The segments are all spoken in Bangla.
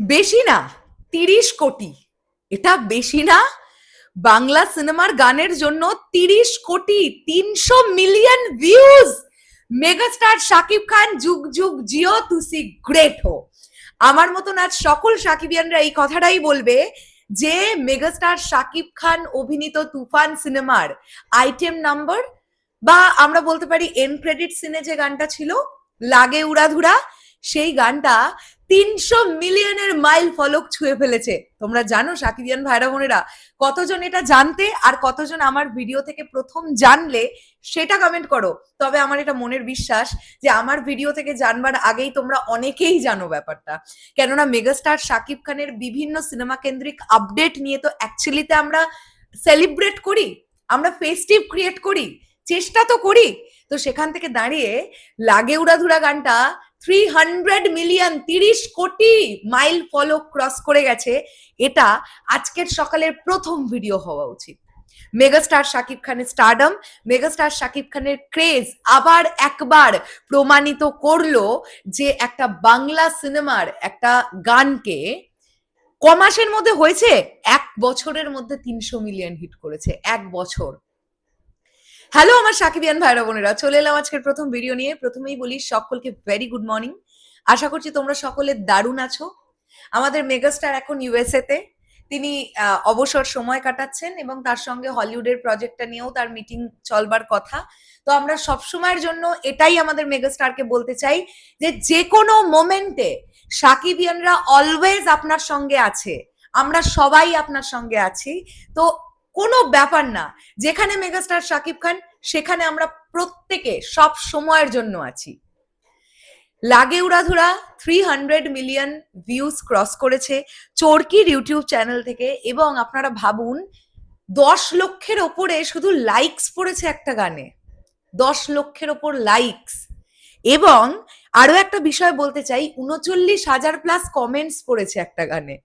বেশি না, তিরিশ কোটি। এটা বেশি না, বাংলা সিনেমার গানের জন্য তিরিশ কোটি তিনশো million views megastar Shakib Khan যুগ যুগ জিও, তুসি গ্রেট হো। আমার মতন আজ সকল সাকিবিয়ানরা এই কথাটাই বলবে যে মেগাস্টার শাকিব খান অভিনীত তুফান সিনেমার আইটেম নাম্বার বা আমরা বলতে পারি এন ক্রেডিট সিনে যে গানটা ছিল, লাগে উড়াধুরা সেই গানটা তিনশো মিলিয়নের মাইল ফলক ছুঁয়ে ফেলেছে। তোমরা জানো, সাকিবিয়ান ভাইরা বোনেরা, কতজন এটা জানতে আর কতজন আমার ভিডিও থেকে প্রথম জানলে সেটা কমেন্ট করো। তবে আমার এটা মনের বিশ্বাস যে আমার ভিডিও থেকে জানবার আগেই তোমরা অনেকেই জানো ব্যাপারটা। কেননা মেগাস্টার শাকিব খানের বিভিন্ন সিনেমা কেন্দ্রিক আপডেট নিয়ে তো অ্যাকচুয়ালিতে আমরা সেলিব্রেট করি, আমরা ফেস্টিভ ক্রিয়েট করি, চেষ্টা তো করি। তো সেখান থেকে দাঁড়িয়ে লাগে উড়াধুরা গানটা থ্রি হান্ড্রেড মিলিয়ন তিরিশ কোটি মাইল ফলো ক্রস করে গেছে। এটা আজকের সকালের প্রথম ভিডিও হওয়া উচিত। মেগাস্টার শাকিব খানের স্টারডম মেগাস্টার শাকিব খানের ক্রেজ আবার একবার প্রমাণিত করল যে একটা বাংলা সিনেমার একটা গানকে ক মাসের মধ্যে হয়েছে, এক বছরের মধ্যে তিনশো মিলিয়ন হিট করেছে, এক বছর। হ্যালো আমার সাকিবিয়ান ভাইরা বোনেরা। চলে এলাম আজকের প্রথম ভিডিও নিয়ে। প্রথমেই বলি, সকলকে ভেরি গুড মর্নিং আশা করছি তোমরা সকলে দারুণ আছো। আমাদের মেগাস্টার এখন ইউএসএ তে তিনি অবসর সময় কাটাচ্ছেন এবং তার সঙ্গে হলিউডের প্রজেক্টটা নিয়েও তার মিটিং চলবার কথা। তো আমরা সব সময়ের জন্য এটাই আমাদের মেগাস্টারকে বলতে চাই যে যে কোনো মোমেন্টে সাকিবিয়ানরা অলওয়েজ আপনার সঙ্গে আছে। আমরা সবাই আপনার সঙ্গে আছি। তো কোনো ব্যাপার না। যেখানে মেগাস্টার শাকিব খান, সেখানে আমরা প্রত্যেকে সব সময়ের জন্য আছি। লাগে উড়াধুরা three hundred million views cross করেছে চরকির ইউটিউব চ্যানেল থেকে এবং আপনারা ভাবুন, দশ লক্ষের ওপরে শুধু লাইকস পড়েছে একটা গানে। দশ লক্ষের ওপর লাইকস এবং আরও একটা বিষয় বলতে চাই, উনচল্লিশ হাজার প্লাস কমেন্টস পড়েছে একটা গানে।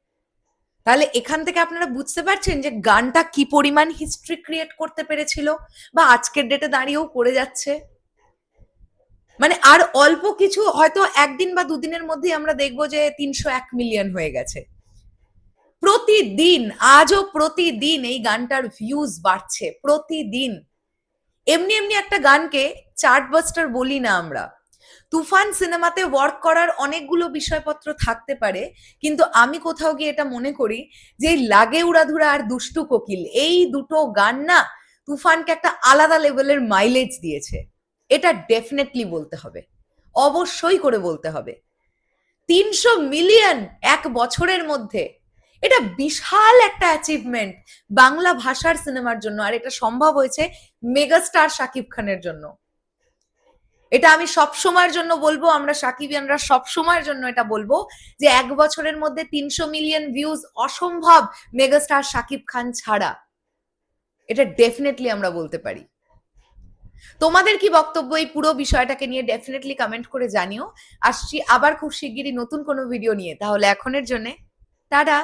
তাহলে এখান থেকে আপনারা বুঝতে পারছেন যে গানটা কি পরিমাণ হিস্ট্রি ক্রিয়েট করতে পেরেছিল বা আজকের ডেটে দাঁড়িয়েও করে যাচ্ছে? মানে আর অল্প কিছু, হয়তো একদিন বা দুদিনের মধ্যেই আমরা দেখব যে তিনশো এক মিলিয়ন হয়ে গেছে। প্রতিদিন, আজও প্রতিদিন এই গানটার ভিউজ বাড়ছে, প্রতিদিন। এমনি এমনি একটা গানকে চার্টবাস্টার বলি না আমরা। তুফান সিনেমাতে ওয়ার্ক করার অনেকগুলো বিষয়পত্র থাকতে পারে, কিন্তু আমি কোথাও গিয়ে এটা মনে করি যে লাগে উড়াধুরা আর দুষ্টু কোকিল। এই দুটো গান না তুফানকে একটা আলাদা লেভেলের মাইলেজ দিয়েছে। এটা ডেফিনেটলি বলতে হবে। অবশ্যই করে বলতে হবে। তিনশো মিলিয়ন এক বছরের মধ্যে। এটা বিশাল একটা অ্যাচিভমেন্ট বাংলা ভাষার সিনেমার জন্য, আর এটা সম্ভব হয়েছে মেগাস্টার শাকিব খানের জন্য। এটা আমি সব সময়ের জন্য বলব, আমরা সাকিবিয়ানরা সব সময়ের জন্য এটা বলব যে এক বছরের মধ্যে তিনশো মিলিয়ন ভিউজ অসম্ভব মেগাস্টার শাকিব খান ছাড়া। এটা ডেফিনেটলি আমরা বলতে পারি। তোমাদের কি বক্তব্য এই পুরো বিষয়টাকে নিয়ে ডেফিনেটলি কমেন্ট করে জানিও। আসছি আবার খুব শিগগিরই নতুন কোনো ভিডিও নিয়ে, তাহলে এখনের জন্য। টাটা!